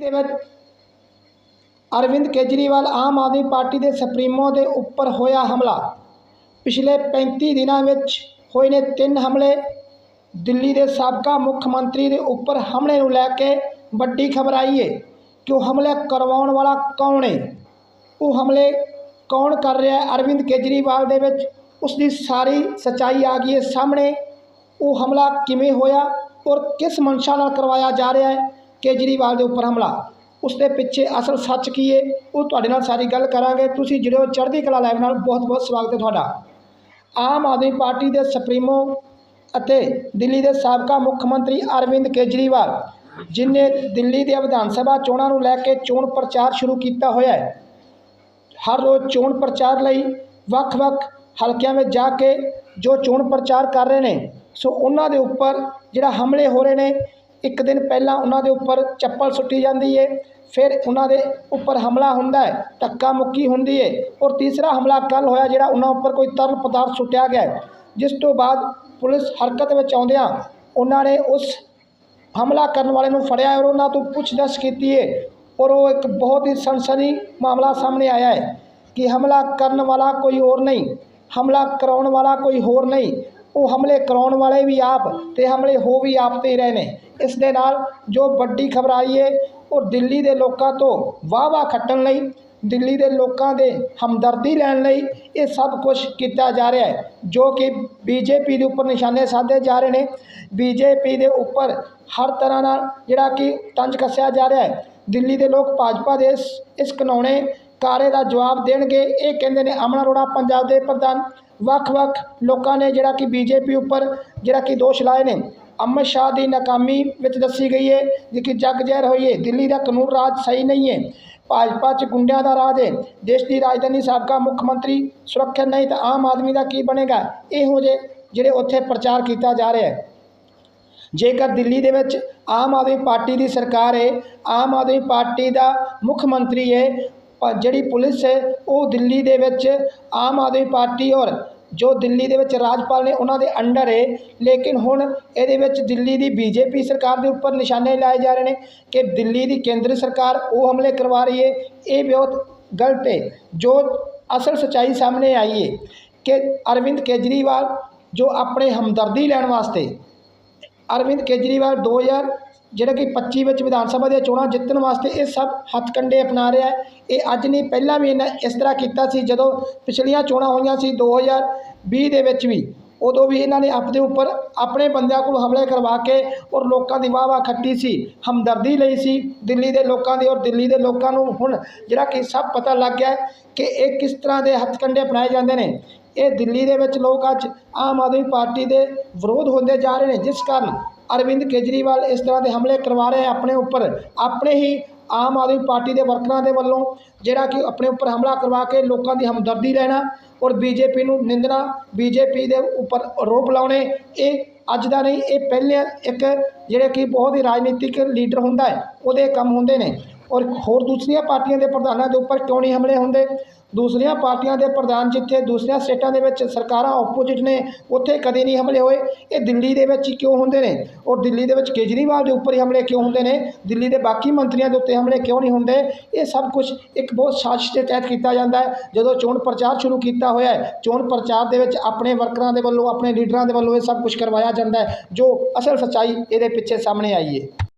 ਦੇ ਵਿੱਚ ਅਰਵਿੰਦ ਕੇਜਰੀਵਾਲ ਆਮ ਆਦਮੀ ਪਾਰਟੀ ਦੇ ਸੁਪਰੀਮੋ ਦੇ ਉੱਪਰ ਹੋਇਆ ਹਮਲਾ। ਪਿਛਲੇ 35 ਦਿਨਾਂ ਵਿੱਚ ਹੋਏ ਨੇ ਤਿੰਨ ਹਮਲੇ। ਦਿੱਲੀ ਦੇ ਸਾਬਕਾ ਮੁੱਖ ਮੰਤਰੀ ਦੇ ਉੱਪਰ ਹਮਲੇ ਨੂੰ ਲੈ ਕੇ ਵੱਡੀ ਖਬਰ ਆਈ ਹੈ ਕਿ ਉਹ ਹਮਲੇ ਕਰਵਾਉਣ ਵਾਲਾ ਕੌਣ ਹੈ ਉਹ ਹਮਲੇ ਕੌਣ ਕਰ ਰਿਹਾ ਹੈ? ਅਰਵਿੰਦ ਕੇਜਰੀਵਾਲ ਦੇ ਵਿੱਚ ਉਸ ਦੀ ਸਾਰੀ ਸਚਾਈ ਆ ਗਈ ਹੈ ਸਾਹਮਣੇ। ਉਹ ਹਮਲਾ ਕਿਵੇਂ ਹੋਇਆ ਔਰ ਕਿਸ ਮਨਸ਼ਾ ਨਾਲ ਕਰਵਾਇਆ ਜਾ ਰਿਹਾ ਹੈ? ਕੇਜਰੀਵਾਲ ਦੇ ਉੱਪਰ ਹਮਲਾ। ਉਸ ਦੇ ਪਿੱਛੇ ਅਸਲ ਸੱਚ ਕੀ ਹੈ ਉਹ ਤੁਹਾਡੇ ਨਾਲ ਸਾਰੀ ਗੱਲ ਕਰਾਂਗੇ। ਤੁਸੀਂ ਜਿਹੜੇ ਚੜ੍ਹਦੀ ਕਲਾ ਲਾਈਵ ਨਾਲ। ਬਹੁਤ ਬਹੁਤ ਸਵਾਗਤ ਹੈ ਤੁਹਾਡਾ। ਆਮ ਆਦਮੀ ਪਾਰਟੀ ਦੇ ਸੁਪਰੀਮੋ ਅਤੇ ਦਿੱਲੀ ਦੇ ਸਾਬਕਾ ਮੁੱਖ ਮੰਤਰੀ ਅਰਵਿੰਦ ਕੇਜਰੀਵਾਲ, ਜਿਨੇ ਦਿੱਲੀ ਦੇ ਵਿਧਾਨ ਸਭਾ ਚੋਣਾਂ ਨੂੰ ਲੈ ਕੇ ਚੋਣ ਪ੍ਰਚਾਰ ਸ਼ੁਰੂ ਕੀਤਾ ਹੋਇਆ ਹੈ। ਹਰ ਰੋਜ਼ ਚੋਣ ਪ੍ਰਚਾਰ ਲਈ ਵੱਖ-ਵੱਖ ਹਲਕਿਆਂ ਵਿੱਚ ਜਾ ਕੇ ਜੋ ਚੋਣ ਪ੍ਰਚਾਰ ਕਰ ਰਹੇ ਨੇ, ਸੋ ਉਹਨਾਂ ਦੇ ਉੱਪਰ ਜਿਹੜਾ ਹਮਲੇ ਹੋ ਰਹੇ ਨੇ ਇੱਕ ਦਿਨ ਪਹਿਲਾਂ ਉਹਨਾਂ ਦੇ ਉੱਪਰ ਚੱਪਲ ਸੁੱਟੀ ਜਾਂਦੀ ਹੈ ਫਿਰ ਉਹਨਾਂ ਦੇ ਉੱਪਰ ਹਮਲਾ ਹੁੰਦਾ ਹੈ ਧੱਕਾ ਮੁੱਕੀ ਹੁੰਦੀ ਹੈ ਔਰ ਤੀਸਰਾ ਹਮਲਾ ਕੱਲ ਹੋਇਆ ਜਿਹੜਾ ਉਹਨਾਂ ਉੱਪਰ ਕੋਈ ਤਰਲ ਪਦਾਰਥ ਸੁੱਟਿਆ ਗਿਆ ਜਿਸ ਤੋਂ ਬਾਅਦ ਪੁਲਿਸ ਹਰਕਤ ਵਿੱਚ ਆਉਂਦਿਆਂ ਉਹਨਾਂ ਨੇ ਉਸ ਹਮਲਾ ਕਰਨ ਵਾਲੇ ਨੂੰ ਫੜਿਆ ਔਰ ਉਹਨਾਂ ਤੋਂ ਪੁੱਛਗਿੱਛ ਕੀਤੀ ਹੈ ਔਰ ਉਹ ਇੱਕ ਬਹੁਤ ਹੀ ਸਨਸਨੀ ਮਾਮਲਾ ਸਾਹਮਣੇ ਆਇਆ ਹੈ ਕਿ ਹਮਲਾ ਕਰਨ ਵਾਲਾ ਕੋਈ ਹੋਰ ਨਹੀਂ, ਹਮਲਾ ਕਰਾਉਣ ਵਾਲਾ ਕੋਈ ਹੋਰ ਨਹੀਂ। ਉਹ ਹਮਲੇ ਕਰਾਉਣ ਵਾਲੇ ਵੀ ਆਪ ਤੇ ਹਮਲੇ ਹੋ ਵੀ ਆਪ ਤੇ ਹੀ ਰਹੇ ਨੇ। ਇਸ ਦੇ ਨਾਲ ਜੋ ਵੱਡੀ ਖਬਰ ਆਈ ਹੈ ਉਹ ਦਿੱਲੀ ਦੇ ਲੋਕਾਂ ਤੋਂ ਵਾਹ-ਵਾਹ ਖੱਟਣ ਲਈ, ਦਿੱਲੀ ਦੇ ਲੋਕਾਂ ਦੇ ਹਮਦਰਦੀ ਲੈਣ ਲਈ ਇਹ ਸਭ ਕੁਝ ਕੀਤਾ ਜਾ ਰਿਹਾ ਹੈ, ਜੋ ਕਿ ਬੀਜੇਪੀ ਦੇ ਉੱਪਰ ਨਿਸ਼ਾਨੇ ਸਾਧੇ ਜਾ ਰਹੇ ਨੇ। ਬੀਜੇਪੀ ਦੇ ਉੱਪਰ ਹਰ ਤਰ੍ਹਾਂ ਨਾਲ ਜਿਹੜਾ ਕਿ ਤੰਜ ਕੱਸਿਆ ਜਾ ਰਿਹਾ ਹੈ। ਦਿੱਲੀ ਦੇ ਲੋਕ ਭਾਜਪਾ ਦੇ ਇਸ ਇਸ ਘਿਨੌਣੇ ਕਾਰੇ ਦਾ ਜਵਾਬ ਦੇਣਗੇ। ਇਹ ਕਹਿੰਦੇ ਨੇ ਅਮਨ ਅਰੋੜਾ, ਪੰਜਾਬ ਦੇ ਪ੍ਰਧਾਨ। ਵੱਖ-ਵੱਖ ਲੋਕਾਂ ਨੇ ਜਿਹੜਾ ਕਿ ਬੀਜੇਪੀ ਉੱਪਰ ਜਿਹੜਾ ਕਿ ਦੋਸ਼ ਲਾਏ ਨੇ। ਅਮਿਤ ਸ਼ਾਹ ਦੀ ਨਾਕਾਮੀ ਵਿੱਚ ਦੱਸੀ ਗਈ ਹੈ ਜੇ ਕਿ ਜਗ ਜ਼ਹਿਰ ਹੋਈ ਹੈ, ਦਿੱਲੀ ਦਾ ਕਾਨੂੰਨ ਰਾਜ ਸਹੀ ਨਹੀਂ ਹੈ। ਭਾਜਪਾ 'ਚ ਗੁੰਡਿਆਂ ਦਾ ਰਾਜ ਹੈ, ਦੇਸ਼ ਦੀ ਰਾਜਧਾਨੀ ਸਾਬਕਾ ਮੁੱਖ ਮੰਤਰੀ ਸੁਰੱਖਿਅਤ ਨਹੀਂ ਤਾਂ ਆਮ ਆਦਮੀ ਦਾ ਕੀ ਬਣੇਗਾ? ਇਹੋ ਜਿਹੇ ਜਿਹੜੇ ਉੱਥੇ ਪ੍ਰਚਾਰ ਕੀਤਾ ਜਾ ਰਿਹਾ ਹੈ। ਜੇਕਰ ਦਿੱਲੀ ਦੇ ਵਿੱਚ ਆਮ ਆਦਮੀ ਪਾਰਟੀ ਦੀ ਸਰਕਾਰ ਹੈ, ਆਮ ਆਦਮੀ ਪਾਰਟੀ ਦਾ ਮੁੱਖ ਮੰਤਰੀ ਹੈ ਜਿਹੜੀ ਪੁਲਿਸ ਹੈ, ਉਹ ਦਿੱਲੀ ਦੇ ਵਿੱਚ ਆਮ ਆਦਮੀ ਪਾਰਟੀ ਔਰ ਜੋ ਦਿੱਲੀ ਦੇ ਵਿੱਚ ਰਾਜਪਾਲ ਨੇ ਉਹਨਾਂ ਦੇ ਅੰਡਰ ਹੈ ਲੇਕਿਨ ਹੁਣ ਇਹਦੇ ਵਿੱਚ ਦਿੱਲੀ ਦੀ ਬੀਜੇਪੀ ਸਰਕਾਰ ਦੇ ਉੱਪਰ ਨਿਸ਼ਾਨੇ ਲਾਏ ਜਾ ਰਹੇ ਨੇ ਕਿ ਦਿੱਲੀ ਦੀ ਕੇਂਦਰ ਸਰਕਾਰ ਉਹ ਹਮਲੇ ਕਰਵਾ ਰਹੀ ਹੈ ਇਹ ਬਹੁਤ ਗਲਤ ਹੈ ਜੋ ਅਸਲ ਸਚਾਈ ਸਾਹਮਣੇ ਆਈ ਹੈ ਕਿ ਅਰਵਿੰਦ ਕੇਜਰੀਵਾਲ ਜੋ ਆਪਣੇ ਹਮਦਰਦੀ ਲੈਣ ਵਾਸਤੇ ਅਰਵਿੰਦ ਕੇਜਰੀਵਾਲ 2000 ਜਿਹੜਾ ਕਿ 25 ਵਿੱਚ ਵਿਧਾਨ ਸਭਾ ਦੀਆਂ ਚੋਣਾਂ ਜਿੱਤਣ ਵਾਸਤੇ ਇਹ ਸਭ ਹੱਥਕੰਡੇ ਅਪਣਾ ਰਿਹਾ ਹੈ। ਇਹ ਅੱਜ ਨਹੀਂ, ਪਹਿਲਾਂ ਵੀ ਇਹਨਾਂ ਇਸ ਤਰ੍ਹਾਂ ਕੀਤਾ ਸੀ, ਜਦੋਂ ਪਿਛਲੀਆਂ ਚੋਣਾਂ ਹੋਈਆਂ ਸੀ 2020 ਦੇ ਵਿੱਚ ਵੀ। ਉਦੋਂ ਵੀ ਇਹਨਾਂ ਨੇ ਆਪਣੇ ਉੱਪਰ ਆਪਣੇ ਬੰਦਿਆਂ ਕੋਲ ਹਮਲੇ ਕਰਵਾ ਕੇ ਔਰ ਲੋਕਾਂ ਦੀ ਵਾਹ ਵਾਹ ਖੱਟੀ ਸੀ, ਹਮਦਰਦੀ ਲਈ ਸੀ, ਦਿੱਲੀ ਦੇ ਲੋਕਾਂ ਦੀ ਔਰ ਦਿੱਲੀ ਦੇ ਲੋਕਾਂ ਨੂੰ। ਹੁਣ ਜਿਹੜਾ ਕਿ ਸਭ ਪਤਾ ਲੱਗ ਗਿਆ ਕਿ ਇਹ ਕਿਸ ਤਰ੍ਹਾਂ ਦੇ ਹੱਥਕੰਡੇ ਅਪਣਾਏ ਜਾਂਦੇ ਨੇ। ਇਹ ਦਿੱਲੀ ਦੇ ਵਿੱਚ ਲੋਕ ਅੱਜ ਆਮ ਆਦਮੀ ਪਾਰਟੀ ਦੇ ਵਿਰੋਧ ਹੁੰਦੇ ਜਾ ਰਹੇ ਨੇ, ਜਿਸ ਕਾਰਨ ਅਰਵਿੰਦ ਕੇਜਰੀਵਾਲ ਇਸ ਤਰ੍ਹਾਂ ਦੇ ਹਮਲੇ ਕਰਵਾ ਰਹੇ ਆਪਣੇ ਉੱਪਰ। ਆਪਣੇ ਹੀ ਆਮ ਆਦਮੀ ਪਾਰਟੀ ਦੇ ਵਰਕਰਾਂ ਦੇ ਵੱਲੋਂ ਜਿਹੜਾ ਕਿ ਆਪਣੇ ਉੱਪਰ ਹਮਲਾ ਕਰਵਾ ਕੇ ਲੋਕਾਂ ਦੀ ਹਮਦਰਦੀ ਲੈਣਾ ਔਰ ਬੀਜੇਪੀ ਨੂੰ ਨਿੰਦਣਾ, ਬੀਜੇਪੀ ਦੇ ਉੱਪਰ ਆਰੋਪ ਲਾਉਣੇ, ਇਹ ਅੱਜ ਦਾ ਨਹੀਂ, ਇਹ ਪਹਿਲੇ ਇੱਕ ਜਿਹੜੇ ਕਿ ਬਹੁਤ ਹੀ ਰਾਜਨੀਤਿਕ ਲੀਡਰ ਹੁੰਦਾ ਹੈ, ਉਹਦੇ ਕੰਮ ਹੁੰਦੇ ਨੇ। ਔਰ ਹੋਰ ਦੂਸਰੀਆਂ ਪਾਰਟੀਆਂ ਦੇ ਪ੍ਰਧਾਨਾਂ ਦੇ ਉੱਪਰ ਕਿਉਂ ਨਹੀਂ ਹਮਲੇ ਹੁੰਦੇ? ਦੂਸਰੀਆਂ ਪਾਰਟੀਆਂ ਦੇ ਪ੍ਰਧਾਨ ਜਿੱਥੇ ਦੂਸਰੀਆਂ ਸਟੇਟਾਂ ਦੇ ਵਿੱਚ ਸਰਕਾਰਾਂ ਆਪੋਜੀਟ ਨੇ, ਉੱਥੇ ਕਦੇ ਨਹੀਂ ਹਮਲੇ ਹੋਏ। ਇਹ ਦਿੱਲੀ ਦੇ ਵਿੱਚ ਹੀ ਕਿਉਂ ਹੁੰਦੇ ਨੇ? ਔਰ ਦਿੱਲੀ ਦੇ ਵਿੱਚ ਕੇਜਰੀਵਾਲ ਦੇ ਉੱਪਰ ਹੀ ਹਮਲੇ ਕਿਉਂ ਹੁੰਦੇ ਨੇ? ਦਿੱਲੀ ਦੇ ਬਾਕੀ ਮੰਤਰੀਆਂ ਦੇ ਉੱਤੇ ਹਮਲੇ ਕਿਉਂ ਨਹੀਂ ਹੁੰਦੇ? ਇਹ ਸਭ ਕੁਝ ਇੱਕ ਬਹੁਤ ਸਾਜ਼ਿਸ਼ ਦੇ ਤਹਿਤ ਕੀਤਾ ਜਾਂਦਾ ਹੈ। ਜਦੋਂ ਚੋਣ ਪ੍ਰਚਾਰ ਸ਼ੁਰੂ ਕੀਤਾ ਹੋਇਆ ਹੈ, ਚੋਣ ਪ੍ਰਚਾਰ ਦੇ ਵਿੱਚ ਆਪਣੇ ਵਰਕਰਾਂ ਦੇ ਵੱਲੋਂ, ਆਪਣੇ ਲੀਡਰਾਂ ਦੇ ਵੱਲੋਂ ਇਹ ਸਭ ਕੁਝ ਕਰਵਾਇਆ ਜਾਂਦਾ ਹੈ, ਜੋ ਅਸਲ ਸੱਚਾਈ ਇਹਦੇ ਪਿੱਛੇ ਸਾਹਮਣੇ ਆਈ ਹੈ।